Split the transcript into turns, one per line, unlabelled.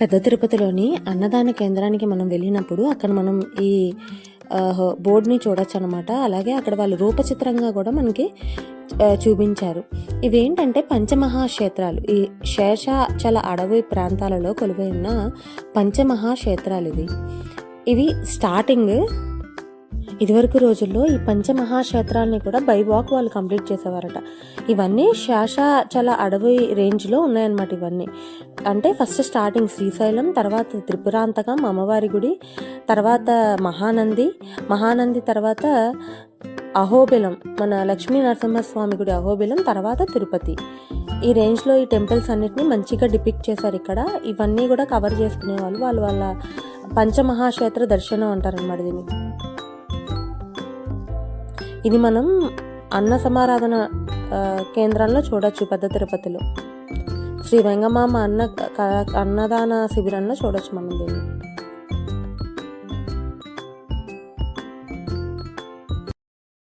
పెద్ద తిరుపతిలోని అన్నదాన కేంద్రానికి మనం వెళ్ళినప్పుడు అక్కడ మనం ఈ బోర్డుని చూడొచ్చు అనమాట అలాగే అక్కడ వాళ్ళు రూపచిత్రంగా కూడా మనకి చూపించారు. ఇవేంటంటే పంచమహాక్షేత్రాలు. ఈ శేషాచల అడవి ప్రాంతాలలో కొలువై ఉన్న పంచమహాక్షేత్రాలు ఇవి. ఇవి స్టార్టింగ్ ఇదివరకు రోజుల్లో ఈ పంచమహాక్షేత్రాలని కూడా బై వాక్ వాళ్ళు కంప్లీట్ చేసేవారట. ఇవన్నీ శేషాచల అడవి రేంజ్లో ఉన్నాయన్నమాట ఇవన్నీ. అంటే ఫస్ట్ స్టార్టింగ్ శ్రీశైలం తర్వాత త్రిపురాంతకం అమ్మవారి గుడి తర్వాత మహానంది మహానంది తర్వాత అహోబిలం మన లక్ష్మీ నరసింహస్వామి గుడి అహోబిలం తర్వాత తిరుపతి. ఈ రేంజ్లో ఈ టెంపుల్స్ అన్నిటిని మంచిగా డిపిక్ట్ చేశారు ఇక్కడ. ఇవన్నీ కూడా కవర్ చేసుకునే వాళ్ళు వాళ్ళు వాళ్ళ పంచమహాక్షేత్ర దర్శనం అంటారనమాట దీన్ని. ఇది మనం అన్న సమారాధన ఆ, కేంద్రంలో చూడొచ్చు పెద్ద తిరుపతిలో. శ్రీ వెంగమామ అన్న అన్నదాన శిబిరంలో చూడొచ్చు మనం దీన్ని.